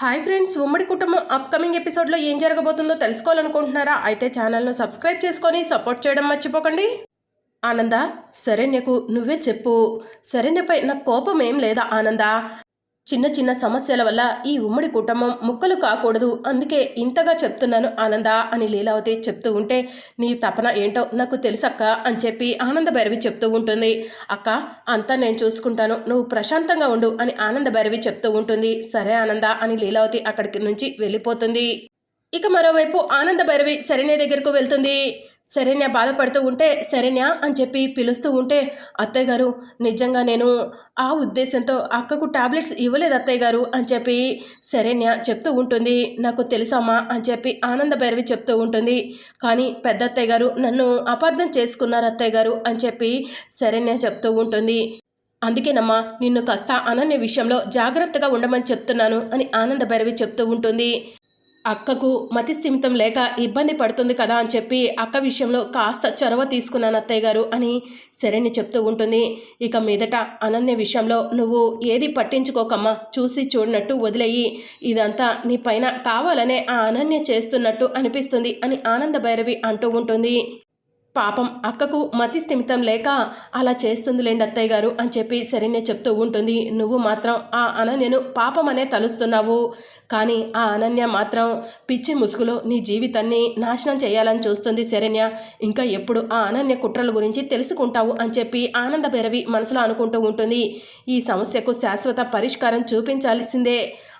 Hi friends ఉమ్మడి కుటుంబం upcoming ఎపిసోడ్లో ఏం జరగబోతుందో తెలుసుకోవాలనుకుంటున్నారా? అయితే ఛానల్ను సబ్స్క్రైబ్ చేసుకొని సపోర్ట్ చేయడం మర్చిపోకండి. ఆనంద శరణ్యకు నువ్వే చెప్పు. శరణ్యపై నాకు కోపం ఏం లేదా ఆనంద? చిన్న చిన్న సమస్యల వల్ల ఈ ఉమ్మడి కుటుంబం ముక్కలు కాకూడదు అందుకే ఇంతగా చెప్తున్నాను ఆనంద అని లీలావతి చెప్తూ ఉంటే నీ తపన ఏంటో నాకు తెలుసక్క అని చెప్పి ఆనంద భైరవి చెప్తూ ఉంటుంది. అక్క అంతా నేను చూసుకుంటాను నువ్వు ప్రశాంతంగా ఉండు అని ఆనంద భైరవి చెప్తూ ఉంటుంది. సరే ఆనంద అని లీలావతి అక్కడికి నుంచి వెళ్ళిపోతుంది. ఇక మరోవైపు ఆనంద భైరవి శరణ్య దగ్గరకు వెళ్తుంది. శరణ్య బాధపడుతూ ఉంటే శరణ్య అని చెప్పి పిలుస్తూ ఉంటే అత్తయ్య గారు నిజంగా నేను ఆ ఉద్దేశంతో అక్కకు టాబ్లెట్స్ ఇవ్వలేదు అత్తయ్య గారు అని చెప్పి శరణ్య చెప్తూ ఉంటుంది. నాకు తెలుసమ్మా అని చెప్పి ఆనంద భైరవి చెప్తూ ఉంటుంది. కానీ పెద్ద అత్తయ్య గారు నన్ను అపార్థం చేసుకున్నారు అత్తయ్య గారు అని చెప్పి శరణ్య చెప్తూ ఉంటుంది. అందుకేనమ్మా నిన్ను కాస్త అనన్య విషయంలో జాగ్రత్తగా ఉండమని చెప్తున్నాను అని ఆనంద భైరవి చెప్తూ ఉంటుంది. అక్కకు మతి స్థిమితం లేక ఇబ్బంది పడుతుంది కదా అని చెప్పి అక్క విషయంలో కాస్త చొరవ తీసుకున్నాను అత్తయ్య గారు అని శరణ్య చెప్తూ ఉంటుంది. ఇక మీదట అనన్య విషయంలో నువ్వు ఏది పట్టించుకోకమ్మా చూసి చూడనట్టు వదిలేయి. ఇదంతా నీ పైన కావాలనే ఆ అనన్య చేస్తున్నట్టు అనిపిస్తుంది అని ఆనంద భైరవి అంటూ ఉంటుంది. పాపం అక్కకు మతి స్థిమితం లేక అలా చేస్తుందిలేండి అత్తయ్య గారు అని చెప్పి శరణ్య చెప్తూ ఉంటుంది. నువ్వు మాత్రం ఆ అనన్యను పాపం అనే తలుస్తున్నావు. కానీ ఆ అనన్య మాత్రం పిచ్చి ముసుగులో నీ జీవితాన్ని నాశనం చేయాలని చూస్తుంది శరణ్య. ఇంకా ఎప్పుడు ఆ అనన్య కుట్రల గురించి తెలుసుకుంటావు అని చెప్పి ఆనంద భైరవి మనసులో అనుకుంటూ ఉంటుంది. ఈ సమస్యకు శాశ్వత పరిష్కారం చూపించాల్సిందే.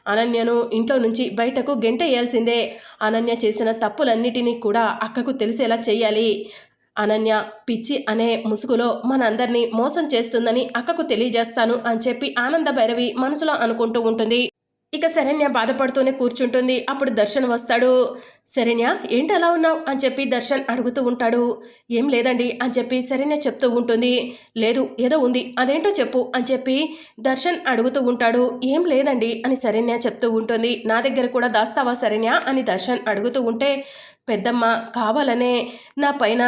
అనన్యను ఇంట్లో నుంచి బయటకు గెంటేయాల్సిందే. అనన్య చేసిన తప్పులన్నిటినీ కూడా అక్కకు తెలిసేలా చేయాలి. అనన్య పిచ్చి అనే ముసుగులో మనందరినీ మోసం చేస్తుందని అక్కకు తెలియజేస్తాను అని చెప్పి ఆనంద భైరవి మనసులో అనుకుంటూ ఉంటుంది. ఇక శరణ్య బాధపడుతూనే కూర్చుంటుంది. అప్పుడు దర్శన్ వస్తాడు. శరణ్య ఏంటి అలా ఉన్నావు? అని చెప్పి దర్శన్ అడుగుతూ ఉంటాడు. ఏం లేదండి అని చెప్పి శరణ్య చెప్తూ ఉంటుంది. లేదు ఏదో ఉంది. అదేంటో చెప్పు అని చెప్పి దర్శన్ అడుగుతూ ఉంటాడు. ఏం లేదండి అని శరణ్య చెప్తూ ఉంటుంది. నా దగ్గర కూడా దాస్తావా శరణ్య? అని దర్శన్ అడుగుతూ ఉంటే పెద్దమ్మ కావాలనే నా పైన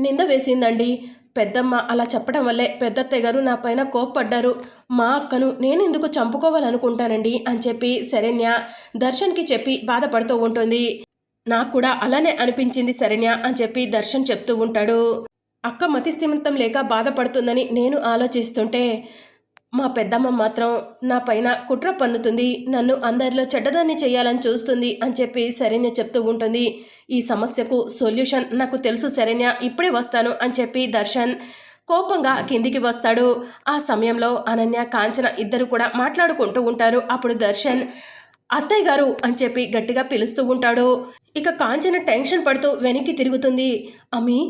నింద వేసిందండి. పెద్దమ్మ అలా చెప్పడం వల్లే పెద్దత్తయ్య గారు నా పైన కోప్పడ్డారు. మా అక్కను నేను ఎందుకు చంపుకోవాలనుకుంటానండి? అని చెప్పి శరణ్య దర్శన్కి చెప్పి బాధపడుతూ ఉంటుంది. నాకు కూడా అలానే అనిపించింది శరణ్య అని చెప్పి దర్శన్ చెప్తూ ఉంటాడు. అక్క మతిస్థిమితం లేక బాధపడుతుందని నేను ఆలోచిస్తుంటే మా పెద్దమ్మ మాత్రం నా పైన కుట్ర పన్నుతుంది నన్ను అందరిలో చెడ్డదాన్ని చేయాలని చూస్తుంది అని చెప్పి శరణ్య చెప్తూ ఉంటుంది. ఈ సమస్యకు సొల్యూషన్ నాకు తెలుసు శరణ్య ఇప్పుడే వస్తాను అని చెప్పి దర్శన్ కోపంగా కిందికి వస్తాడు. ఆ సమయంలో అనన్య కాంచన ఇద్దరు కూడా మాట్లాడుకుంటూ ఉంటారు. అప్పుడు దర్శన్ అత్తయ్య గారు అని చెప్పి గట్టిగా పిలుస్తూ ఉంటాడు. ఇక కాంచన టెన్షన్ పడుతూ వెనక్కి తిరుగుతుంది. అమ్మి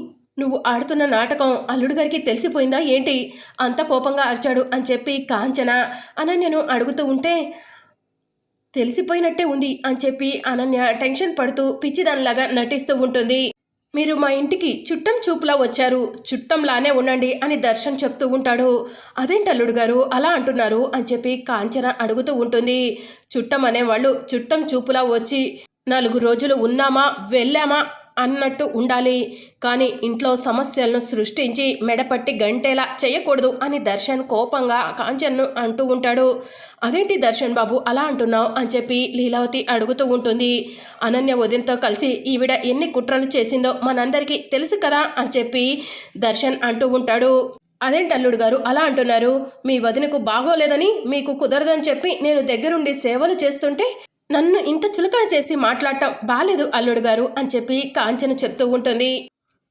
నువ్వు ఆడుతున్న నాటకం అల్లుడు గారికి తెలిసిపోయిందా ఏంటి? అంత కోపంగా అరిచాడు అని చెప్పి కాంచన. అనన్యను అడుగుతూ ఉంటే తెలిసిపోయినట్టే ఉంది అని చెప్పి అనన్య టెన్షన్ పడుతూ పిచ్చిదానిలాగా నటిస్తూ ఉంటుంది. మీరు మా ఇంటికి చుట్టం చూపులా వచ్చారు. చుట్టంలానే ఉండండి అని దర్శన్ చెప్తూ ఉంటాడు. అదేంటి అల్లుడు గారు? అలా అంటున్నారు అని చెప్పి కాంచన అడుగుతూ ఉంటుంది. చుట్టం అనేవాళ్ళు చుట్టం చూపులా వచ్చి నాలుగు రోజులు ఉన్నామా? వెళ్ళామా? అన్నట్టు ఉండాలి. కానీ ఇంట్లో సమస్యలను సృష్టించి మెడపట్టి గంటేలా చేయకూడదు అని దర్శన్ కోపంగా కాంచన్ను అంటూ ఉంటాడు. అదేంటి దర్శన్ బాబు అలా అంటున్నావు? అని చెప్పి లీలావతి అడుగుతూ ఉంటుంది. అనన్య ఉదయంతో కలిసి ఈవిడ ఎన్ని కుట్రలు చేసిందో మనందరికీ తెలుసు కదా? అని చెప్పి దర్శన్ అంటూ ఉంటాడు. అదేంటి అల్లుడు గారు అలా అంటున్నారు? మీ వదినకు బాగోలేదని మీకు కుదరదని చెప్పి నేను దగ్గరుండి సేవలు చేస్తుంటే నన్ను ఇంత చులకన చేసి మాట్లాడటం బాలేదు అల్లుడు గారు అని చెప్పి కాంచన చెప్తూ ఉంటుంది.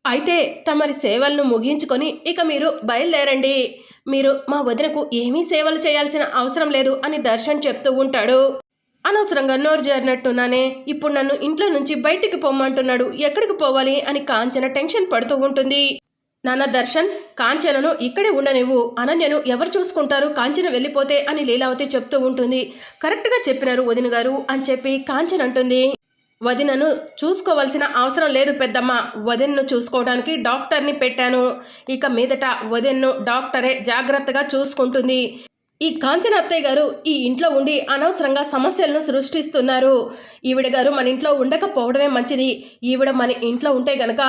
అయితే తమరి సేవలను ముగించుకొని ఇక మీరు బయలుదేరండి. మీరు మా వదినకు ఏమీ సేవలు చేయాల్సిన అవసరం లేదు అని దర్శన్ చెప్తూ ఉంటాడు. అనవసరంగా నోరు జారినట్టున్నానే ఇప్పుడు నన్ను ఇంట్లో నుంచి బయటికి పొమ్మంటున్నాడు ఎక్కడికి పోవాలి అని కాంచన టెన్షన్ పడుతూ ఉంటుంది. నాన్న దర్శన్ కాంచనను ఇక్కడే ఉండనివ్వు. అనన్యను ఎవరు చూసుకుంటారు? కాంచన వెళ్ళిపోతే అని లీలావతి చెప్తూ ఉంటుంది. కరెక్ట్గా చెప్పినారు వదిన గారు అని చెప్పి కాంచన అంటుంది. వదినను చూసుకోవాల్సిన అవసరం లేదు పెద్దమ్మ. వదిన్ను చూసుకోవడానికి డాక్టర్ని పెట్టాను. ఇక మీదట వదిన్ను డాక్టరే జాగ్రత్తగా చూసుకుంటుంది. ఈ కాంచన అత్తయ్య గారు ఈ ఇంట్లో ఉండి అనవసరంగా సమస్యలను సృష్టిస్తున్నారు. ఈవిడ గారు మన ఇంట్లో ఉండకపోవడమే మంచిది. ఈవిడ మన ఇంట్లో ఉంటే గనక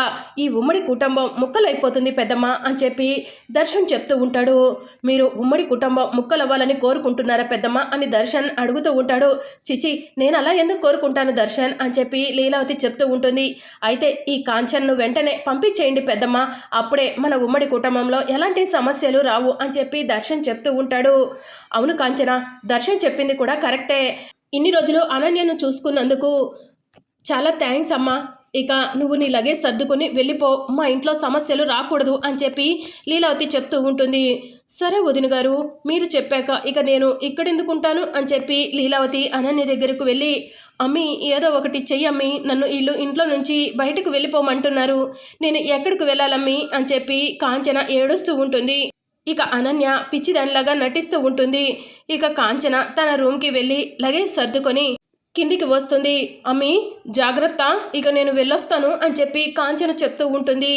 ఈ ఉమ్మడి కుటుంబం ముక్కలైపోతుంది పెద్దమ్మ అని చెప్పి దర్శన్ చెప్తూ ఉంటాడు. మీరు ఉమ్మడి కుటుంబం ముక్కలవ్వాలని కోరుకుంటున్నారా పెద్దమ్మ అని దర్శన్ అడుగుతూ ఉంటాడు. చిచి నేను అలా ఎందుకు కోరుకుంటాను దర్శన్ అని చెప్పి లీలావతి చెప్తూ ఉంటుంది. అయితే ఈ కాంచన్ను వెంటనే పంపించేయండి పెద్దమ్మ. అప్పుడే మన ఉమ్మడి కుటుంబంలో ఎలాంటి సమస్యలు రావు అని చెప్పి దర్శన్ చెప్తూ ఉంటాడు. అవును కాంచన దర్శన్ చెప్పింది కూడా కరెక్టే. ఇన్ని రోజులు అనన్యను చూసుకున్నందుకు చాలా థ్యాంక్స్ అమ్మా. ఇక నువ్వు నీ లగేజ్ సర్దుకొని వెళ్ళిపో. మా ఇంట్లో సమస్యలు రాకూడదు అని చెప్పి లీలావతి చెప్తూ ఉంటుంది. సరే వదిన గారు మీరు చెప్పాక ఇక నేను ఇక్కడెందుకుంటాను అని చెప్పి లీలావతి అనన్య దగ్గరకు వెళ్ళి అమ్మి ఏదో ఒకటి చెయ్యమ్మి నన్ను వీళ్ళు ఇంట్లో నుంచి బయటకు వెళ్ళిపోమంటున్నారు. నేను ఎక్కడికి వెళ్ళాలమ్మి? అని చెప్పి కాంచన ఏడుస్తూ ఉంటుంది. ఇక అనన్య పిచ్చిదానిలాగా నటిస్తూ ఉంటుంది. ఇక కాంచన తన రూమ్కి వెళ్ళి లగేజ్ సర్దుకొని కిందికి వస్తుంది. అమ్మి జాగ్రత్త ఇక నేను వెళ్ళొస్తాను అని చెప్పి కాంచన చెప్తూ ఉంటుంది.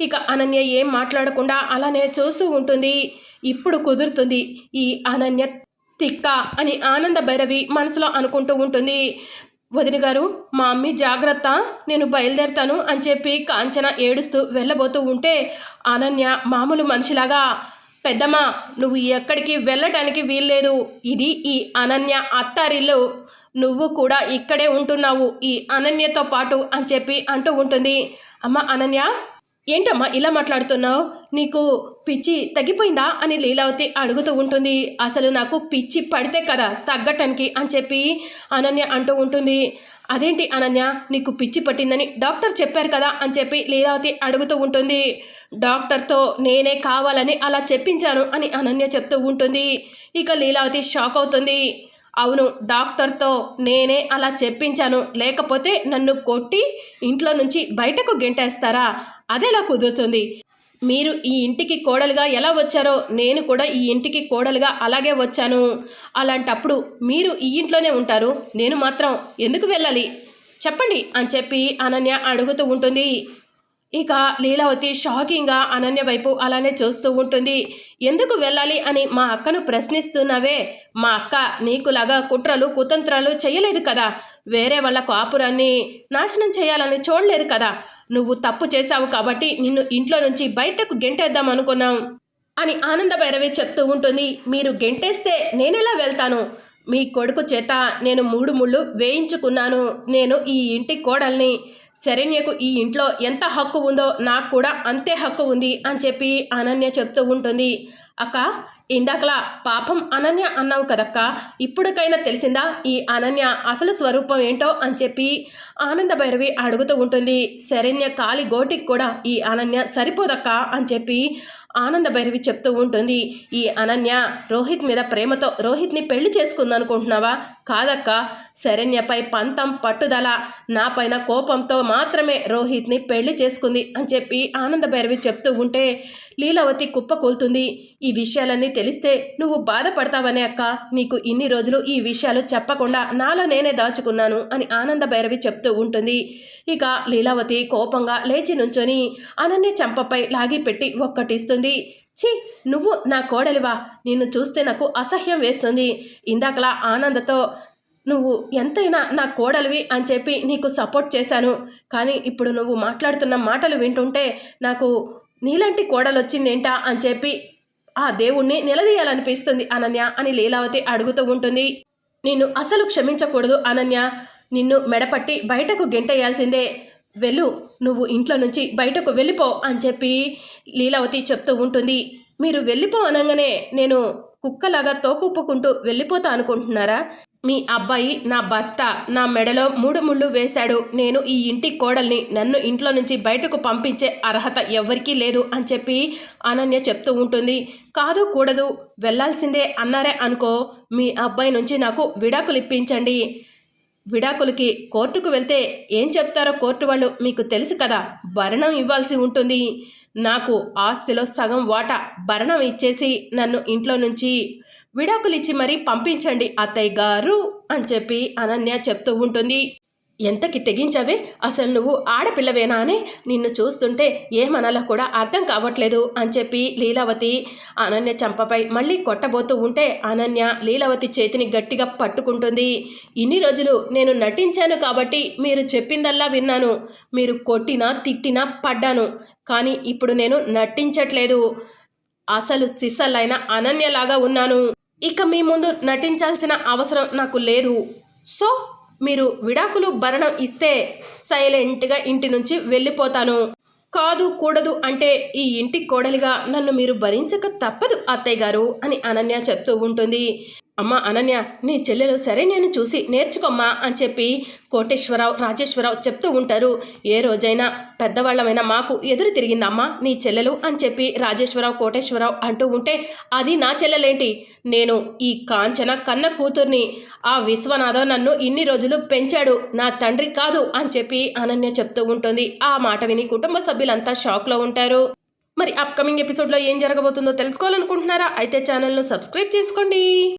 ఇక అనన్య ఏం మాట్లాడకుండా అలానే చూస్తూ ఉంటుంది. ఇప్పుడు కుదురుతుంది ఈ అనన్య తిక్క అని ఆనంద భైరవి మనసులో అనుకుంటూ ఉంటుంది. వదిన గారు మా అమ్మి జాగ్రత్త నేను బయలుదేరుతాను అని చెప్పి కాంచన ఏడుస్తూ వెళ్ళబోతూ ఉంటే అనన్య మామూలు మనిషిలాగా పెద్దమ్మా నువ్వు ఎక్కడికి వెళ్ళటానికి వీల్లేదు. ఇది ఈ అనన్య అత్తారిల్లు. నువ్వు కూడా ఇక్కడే ఉంటున్నావు ఈ అనన్యతో పాటు అని చెప్పి అంటూ ఉంటుంది. అమ్మ అనన్య? ఏంటమ్మా ఇలా మాట్లాడుతున్నావు? నీకు పిచ్చి తగ్గిపోయిందా? అని లీలావతి అడుగుతూ ఉంటుంది. అసలు నాకు పిచ్చి పడితే కదా తగ్గటానికి అని చెప్పి అనన్య అంటూ ఉంటుంది. అదేంటి అనన్య? నీకు పిచ్చి పట్టిందని డాక్టర్ చెప్పారు కదా అని చెప్పి లీలావతి అడుగుతూ ఉంటుంది. డాక్టర్తో నేనే కావాలని అలా చెప్పించాను అని అనన్య చెప్తూ ఉంటుంది. ఇక లీలావతి షాక్ అవుతుంది. అవును డాక్టర్తో నేనే అలా చెప్పించాను. లేకపోతే నన్ను కొట్టి ఇంట్లో నుంచి బయటకు గెంటేస్తారా? అదేలా కుదురుతుంది? మీరు ఈ ఇంటికి కోడలుగా ఎలా వచ్చారో నేను కూడా ఈ ఇంటికి కోడలుగా అలాగే వచ్చాను. అలాంటప్పుడు మీరు ఈ ఇంట్లోనే ఉంటారు. నేను మాత్రం ఎందుకు వెళ్ళాలి? చెప్పండి అని చెప్పి అనన్య అడుగుతూ ఉంటుంది. ఇక లీలావతి షాకింగ్గా అనన్య వైపు అలానే చూస్తూ ఉంటుంది. ఎందుకు వెళ్ళాలి అని మా అక్కను ప్రశ్నిస్తున్నావే? మా అక్క నీకులాగా కుట్రలు కుతంత్రాలు చేయలేదు కదా? వేరే వాళ్ళ కాపురాన్ని నాశనం చేయాలని చూడలేదు కదా? నువ్వు తప్పు చేశావు కాబట్టి నిన్ను ఇంట్లో నుంచి బయటకు గెంటేద్దాం అనుకున్నాం అని ఆనంద భైరవి చెప్తూ ఉంటుంది. మీరు గెంటేస్తే నేనెలా వెళ్తాను? మీ కొడుకు చేత నేను మూడు ముళ్ళు వేయించుకున్నాను. నేను ఈ ఇంటి కోడల్ని శరణ్యకు ఈ ఇంట్లో ఎంత హక్కు ఉందో నాకు కూడా అంతే హక్కు ఉంది అని చెప్పి అనన్య చెప్తూ ఉంటుంది. అక్క ఇందాకలా పాపం అనన్య అన్నావు కదక్క ఇప్పటికైనా తెలిసిందా ఈ అనన్య అసలు స్వరూపం ఏంటో అని చెప్పి ఆనంద భైరవి అడుగుతూ ఉంటుంది. శరణ్య కాలి గోటికి కూడా ఈ అనన్య సరిపోదక్క అని చెప్పి ఆనంద భైరవి చెప్తూ ఉంటుంది. ఈ అనన్య రోహిత్ మీద ప్రేమతో రోహిత్ని పెళ్ళి చేసుకుందనుకుంటున్నావా కాదక్క శరణ్యపై పంతం పట్టుదల. నా పైన కోపంతో మాత్రమే రోహిత్ని పెళ్ళి చేసుకుంది అని చెప్పి ఆనంద భైరవి చెప్తూ ఉంటే లీలావతి కుప్పకూలుతుంది ఈ విషయాలన్నీ తెలిస్తే నువ్వు బాధపడతావనే అక్క. నీకు ఇన్ని రోజులు ఈ విషయాలు చెప్పకుండా నాలో నేనే దాచుకున్నాను అని ఆనంద భైరవి చెప్తూ ఉంటుంది. ఇక లీలావతి కోపంగా లేచి నుంచొని అనన్య చంపపై లాగిపెట్టి ఒక్కటిస్తుంది. ఛీ నువ్వు నా కోడలివా? నిన్ను చూస్తే నాకు అసహ్యం వేస్తుంది. ఇందాకలా ఆనందతో నువ్వు ఎంతైనా నా కోడలివి అని చెప్పి నీకు సపోర్ట్ చేశాను. కానీ ఇప్పుడు నువ్వు మాట్లాడుతున్న మాటలు వింటుంటే నాకు నీలాంటి కోడలు వచ్చిందేంటా అని చెప్పి ఆ దేవుణ్ణి నిలదీయాలనిపిస్తుంది అనన్య అని లీలావతి అడుగుతూ ఉంటుంది. నిన్ను అసలు క్షమించకూడదు అనన్య. నిన్ను మెడపట్టి బయటకు గెంటేయాల్సిందే. వెళ్ళు నువ్వు ఇంట్లో నుంచి బయటకు వెళ్ళిపో అని చెప్పి లీలావతి చెప్తూ ఉంటుంది. మీరు వెళ్ళిపో అనగానే నేను కుక్కలాగా తోకుప్పుకుంటూ వెళ్ళిపోతా అనుకుంటున్నారా? మీ అబ్బాయి నా భర్త నా మెడలో మూడు ముళ్ళు వేశాడు. నేను ఈ ఇంటి కోడల్ని నన్ను ఇంట్లో నుంచి బయటకు పంపించే అర్హత ఎవరికీ లేదు అని చెప్పి అనన్య చెప్తూ ఉంటుంది. కాదు కూడదు. వెళ్ళాల్సిందే అన్నారే అనుకో మీ అబ్బాయి నుంచి నాకు విడాకులు ఇప్పించండి విడాకులకి కోర్టుకు వెళ్తే ఏం చెప్తారో కోర్టు వాళ్ళు మీకు తెలుసు కదా. భరణం ఇవ్వాల్సి ఉంటుంది. నాకు ఆస్తిలో సగం వాటా భరణం ఇచ్చేసి నన్ను ఇంట్లో నుంచి విడాకులు ఇచ్చి మరీ పంపించండి అత్తయ్య గారు అని చెప్పి అనన్య చెప్తూ ఉంటుంది. ఎంతకి తెగించవే? అసలు నువ్వు ఆడపిల్లవేనా అని నిన్ను చూస్తుంటే ఏమనాలో కూడా అర్థం కావట్లేదు అని చెప్పి లీలావతి అనన్య చంపపై మళ్ళీ కొట్టబోతూ ఉంటే అనన్య లీలావతి చేతిని గట్టిగా పట్టుకుంటుంది. ఇన్ని రోజులు నేను నటించాను కాబట్టి మీరు చెప్పిందల్లా విన్నాను. మీరు కొట్టినా తిట్టినా పడ్డాను. కానీ ఇప్పుడు నేను నటించట్లేదు. అసలు సిసలైన అనన్యలాగా ఉన్నాను. ఇక మీ ముందు నటించాల్సిన అవసరం నాకు లేదు. సో మీరు విడాకులు భరణం ఇస్తే సైలెంట్గా ఇంటి నుంచి వెళ్ళిపోతాను. కాదు కూడదు అంటే ఈ ఇంటి కోడలిగా నన్ను మీరు భరించక తప్పదు అత్తయ్య గారు అని అనన్య చెప్తూ ఉంటుంది. అమ్మ అనన్య నీ చెల్లెలు సరే నేను చూసి నేర్చుకోమ్మా అని చెప్పి కోటేశ్వరరావు రాజేశ్వరరావు చెప్తూ ఉంటారు. ఏ రోజైనా పెద్దవాళ్ళమైన మాకు ఎదురు తిరిగిందమ్మా నీ చెల్లెలు అని చెప్పి రాజేశ్వరరావు కోటేశ్వరరావు అంటూ ఉంటే అది నా చెల్లెలేంటి? నేను ఈ కాంచన కన్న కూతుర్ని ఆ విశ్వనాథం నన్ను ఇన్ని రోజులు పెంచాడు నా తండ్రి కాదు అని చెప్పి అనన్య చెప్తూ ఉంటుంది. ఆ మాట విని కుటుంబ సభ్యులంతా షాక్లో ఉంటారు. మరి అప్కమింగ్ ఎపిసోడ్లో ఏం జరగబోతుందో తెలుసుకోవాలనుకుంటున్నారా? అయితే ఛానల్ను సబ్స్క్రైబ్ చేసుకోండి.